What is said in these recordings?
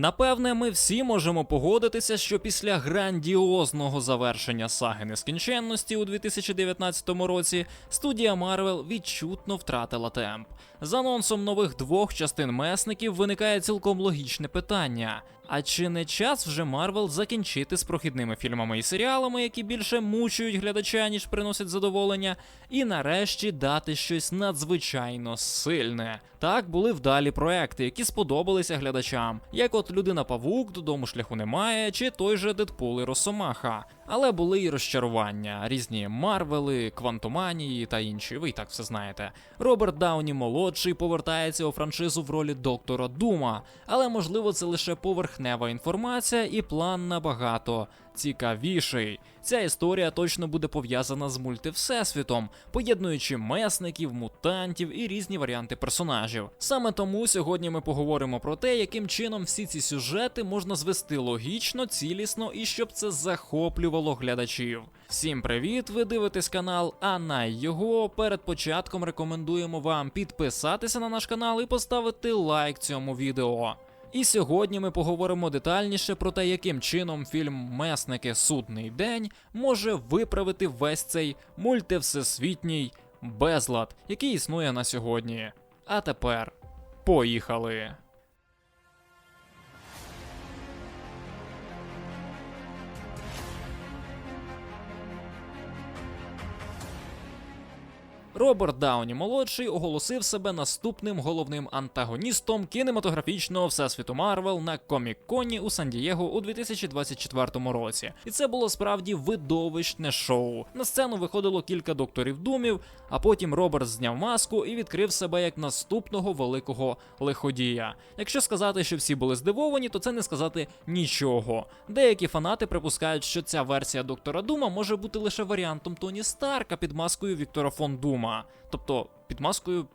Напевне, ми всі можемо погодитися, що після грандіозного завершення саги нескінченності у 2019 році студія Марвел відчутно втратила темп. З анонсом нових двох частин месників виникає цілком логічне питання: а чи не час вже Марвел закінчити з прохідними фільмами і серіалами, які більше мучують глядача, ніж приносять задоволення, і нарешті дати щось надзвичайно сильне? Так були вдалі проекти, які сподобалися глядачам, як от Людина Павук, додому шляху немає, чи той же Дедпул і Росомаха. Але були й розчарування, різні Марвели, Квантоманії та інші. Ви і так все знаєте. Роберт Дауні молодший повертається у франшизу в ролі доктора Дума, але можливо це лише поверхнева інформація і план набагато цікавіший. Ця історія точно буде пов'язана з мультивсесвітом, поєднуючи месників, мутантів і різні варіанти персонажів. Саме тому сьогодні ми поговоримо про те, яким чином всі ці сюжети можна звести логічно, цілісно і щоб це захоплювало глядачів. Всім привіт! Ви дивитесь канал, а на його перед початком рекомендуємо вам підписатися на наш канал і поставити лайк цьому відео. І сьогодні ми поговоримо детальніше про те, яким чином фільм Месники Судний день може виправити весь цей мультивсесвітній безлад, який існує на сьогодні. А тепер поїхали! Роберт Дауні молодший оголосив себе наступним головним антагоністом кінематографічного всесвіту Марвел на Комік-Коні у Сан-Дієго у 2024 році. І це було справді видовищне шоу. На сцену виходило кілька докторів думів, а потім Роберт зняв маску і відкрив себе як наступного великого лиходія. Якщо сказати, що всі були здивовані, то це не сказати нічого. Деякі фанати припускають, що ця версія доктора Дума може бути лише варіантом Тоні Старка під маскою Віктора фон Дума. Тобто під маскою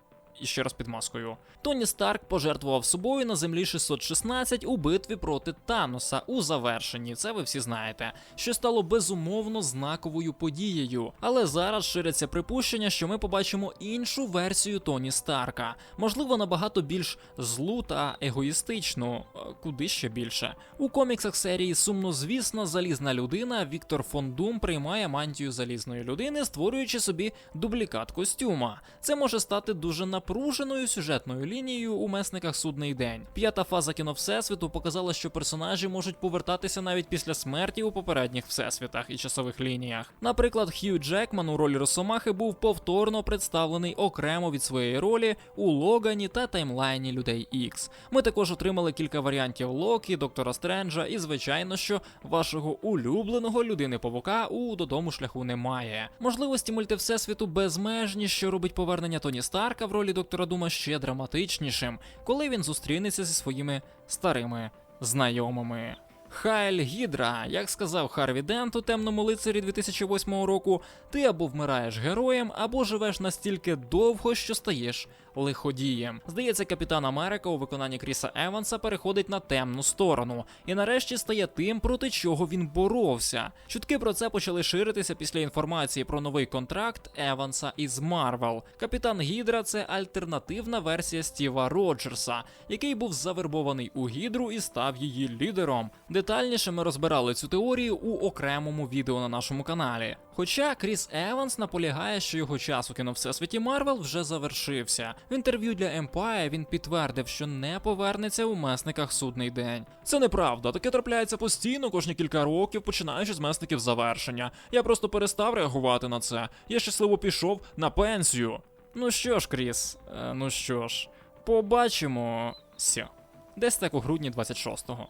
і ще раз під маскою. Тоні Старк пожертвував собою на землі 616 у битві проти Таноса у завершенні. Це ви всі знаєте, що стало безумовно знаковою подією. Але зараз ширяться припущення, що ми побачимо іншу версію Тоні Старка, можливо, набагато більш злу та егоїстичну, е, куди ще більше. У коміксах серії сумнозвісна залізна людина Віктор фон Дум приймає мантію залізної людини, створюючи собі дублікат костюма. Це може стати дуже напруженою сюжетною лінією у месниках судний день. П'ята фаза кіно Всесвіту показала, що персонажі можуть повертатися навіть після смерті у попередніх всесвітах і часових лініях. Наприклад, Хью Джекман у ролі Росомахи був повторно представлений окремо від своєї ролі у Логані та таймлайні людей Ікс. Ми також отримали кілька варіантів Локі, Доктора Стренджа, і звичайно, що вашого улюбленого людини Павука у додому шляху немає. Можливості мультивсесвіту безмежні, що робить повернення Тоні Старка в ролі доктора Дума ще драматичнішим, коли він зустрінеться зі своїми старими знайомими. Хайль Гідра, як сказав Харві Дент у темному лицарі 2008 року, ти або вмираєш героєм, або живеш настільки довго, що стаєш лиходієм. Здається, капітан Америка у виконанні Кріса Еванса переходить на темну сторону і нарешті стає тим, проти чого він боровся. Чутки про це почали ширитися після інформації про новий контракт Еванса із Марвел. Капітан Гідра це альтернативна версія Стіва Роджерса, який був завербований у Гідру і став її лідером. Детальніше ми розбирали цю теорію у окремому відео на нашому каналі. Хоча Кріс Еванс наполягає, що його час у кіно Всесвіті Марвел вже завершився. В інтерв'ю для Empire він підтвердив, що не повернеться у месниках судний день. Це неправда, таке трапляється постійно кожні кілька років, починаючи з месників завершення. Я просто перестав реагувати на це. Я щасливо пішов на пенсію. Ну що ж, Кріс, е, ну що ж, побачимо. Сьо. Десь так у грудні 26-го.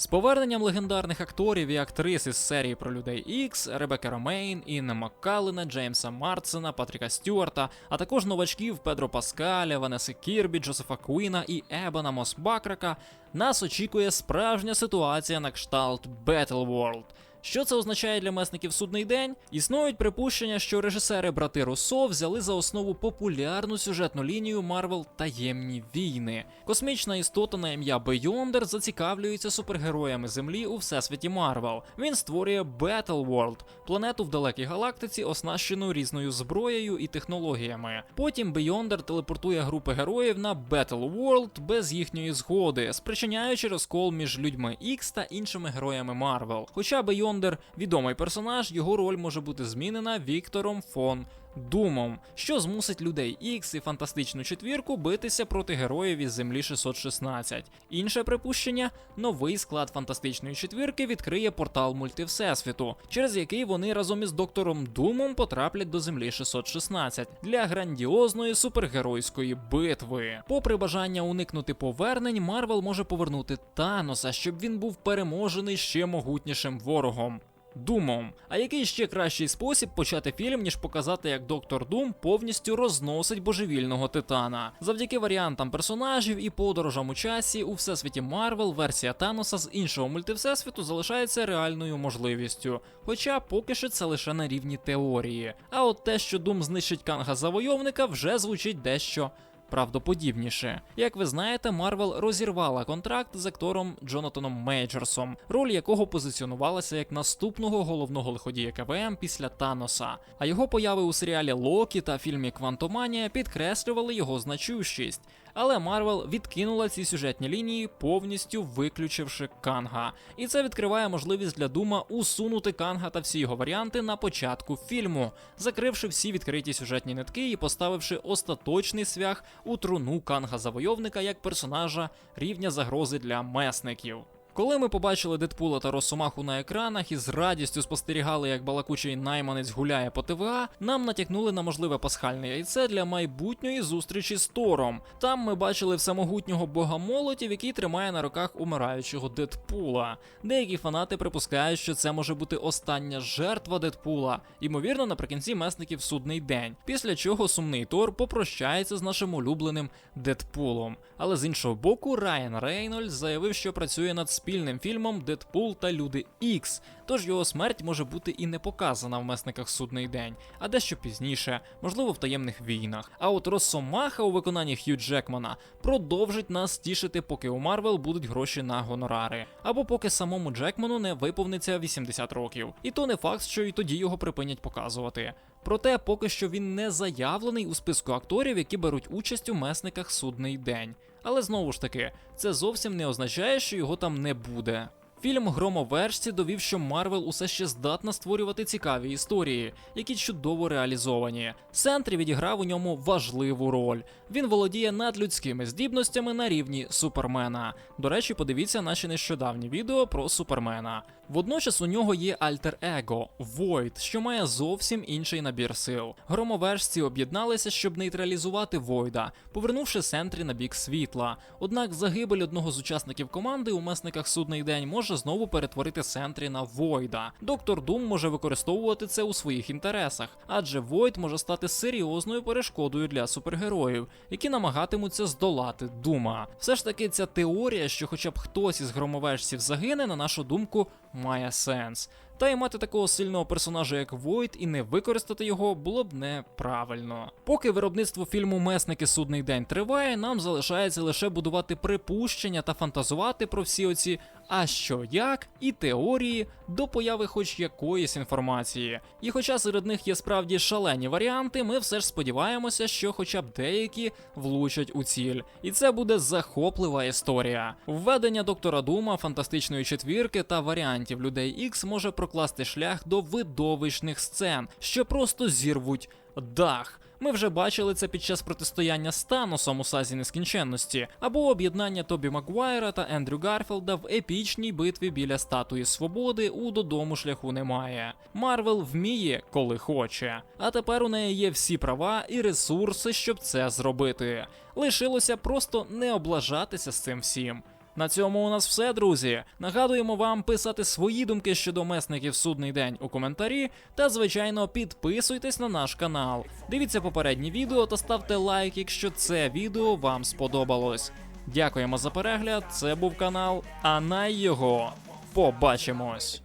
З поверненням легендарних акторів і актрис із серії про людей Ікс, Ребекка Ромейн, Інна Маккалена, Джеймса Марсена, Патріка Стюарта, а також новачків Педро Паскаля, Ванеси Кірбі, Джозефа Куїна і Ебана Мосбакрака, нас очікує справжня ситуація на кшталт Battle World. Що це означає для месників судний день? Існують припущення, що режисери брати Руссо взяли за основу популярну сюжетну лінію Марвел Таємні війни. Космічна істота на ім'я Бейондер зацікавлюється супергероями Землі у всесвіті Марвел. Він створює Battle World – планету в далекій галактиці, оснащену різною зброєю і технологіями. Потім Бейондер телепортує групи героїв на Battle World без їхньої згоди, спричиняючи розкол між людьми X та іншими героями Марвел. Хоча Бейондер відомий персонаж, його роль може бути змінена Віктором фон. Думом, що змусить людей X і фантастичну четвірку битися проти героїв із Землі 616. Інше припущення: новий склад фантастичної четвірки відкриє портал мультивсесвіту, через який вони разом із доктором Думом потраплять до Землі 616 для грандіозної супергеройської битви. Попри бажання уникнути повернень, Марвел може повернути Таноса, щоб він був переможений ще могутнішим ворогом. Думом. А який ще кращий спосіб почати фільм, ніж показати, як доктор Дум повністю розносить божевільного титана? Завдяки варіантам персонажів і подорожам у часі у всесвіті Марвел версія Таноса з іншого мультивсесвіту залишається реальною можливістю. Хоча поки що це лише на рівні теорії. А от те, що Дум знищить Канга завойовника, вже звучить дещо правдоподібніше. Як ви знаєте, Марвел розірвала контракт з актором Джонатаном Мейджерсом, роль якого позиціонувалася як наступного головного лиходія КВМ після Таноса. А його появи у серіалі Локі та фільмі Квантоманія підкреслювали його значущість. Але Марвел відкинула ці сюжетні лінії, повністю виключивши Канга. І це відкриває можливість для Дума усунути Канга та всі його варіанти на початку фільму, закривши всі відкриті сюжетні нитки і поставивши остаточний свях у труну Канга Завойовника як персонажа рівня загрози для месників. Коли ми побачили Дедпула та Росомаху на екранах і з радістю спостерігали, як балакучий найманець гуляє по ТВА, нам натякнули на можливе пасхальне яйце для майбутньої зустрічі з Тором. Там ми бачили всемогутнього бога молотів, який тримає на руках умираючого Дедпула. Деякі фанати припускають, що це може бути остання жертва Дедпула, ймовірно, наприкінці месників судний день. Після чого сумний Тор попрощається з нашим улюбленим Дедпулом. Але з іншого боку, Райан Рейнольдс заявив, що працює над спільним фільмом Дедпул та Люди Ікс, тож його смерть може бути і не показана в месниках судний день, а дещо пізніше, можливо, в таємних війнах. А от Росомаха у виконанні Хью Джекмана продовжить нас тішити, поки у Марвел будуть гроші на гонорари, або поки самому Джекману не виповниться 80 років. І то не факт, що і тоді його припинять показувати. Проте поки що він не заявлений у списку акторів, які беруть участь у месниках судний день. Але знову ж таки, це зовсім не означає, що його там не буде. Фільм Громовержці довів, що Марвел усе ще здатна створювати цікаві історії, які чудово реалізовані. Сентрі відіграв у ньому важливу роль. Він володіє надлюдськими здібностями на рівні Супермена. До речі, подивіться наші нещодавні відео про Супермена. Водночас у нього є альтер-его Void, що має зовсім інший набір сил. Громовержці об'єдналися, щоб нейтралізувати Войда, повернувши Сентрі на бік світла. Однак загибель одного з учасників команди у месниках судний день може знову перетворити Сентрі на Войда. Доктор Дум може використовувати це у своїх інтересах, адже Войд може стати серйозною перешкодою для супергероїв, які намагатимуться здолати Дума. Все ж таки, ця теорія, що хоча б хтось із громовежців загине, на нашу думку, має сенс. Та й мати такого сильного персонажа, як Войд, і не використати його було б неправильно. Поки виробництво фільму Месники судний день триває, нам залишається лише будувати припущення та фантазувати про всі оці а що як і теорії до появи хоч якоїсь інформації. І хоча серед них є справді шалені варіанти, ми все ж сподіваємося, що хоча б деякі влучать у ціль. І це буде захоплива історія. Введення доктора Дума, фантастичної четвірки та варіантів людей X може прокласти шлях до видовищних сцен, що просто зірвуть дах. Ми вже бачили це під час протистояння з Таносом у сазі нескінченності, або об'єднання Тобі Макгуайра та Ендрю Гарфілда в епічній битві біля статуї свободи у додому шляху немає. Марвел вміє, коли хоче. А тепер у неї є всі права і ресурси, щоб це зробити. Лишилося просто не облажатися з цим всім. На цьому у нас все, друзі. Нагадуємо вам писати свої думки щодо месників судний день у коментарі. Та, звичайно, підписуйтесь на наш канал. Дивіться попередні відео та ставте лайк, якщо це відео вам сподобалось. Дякуємо за перегляд. Це був канал, а на його побачимось.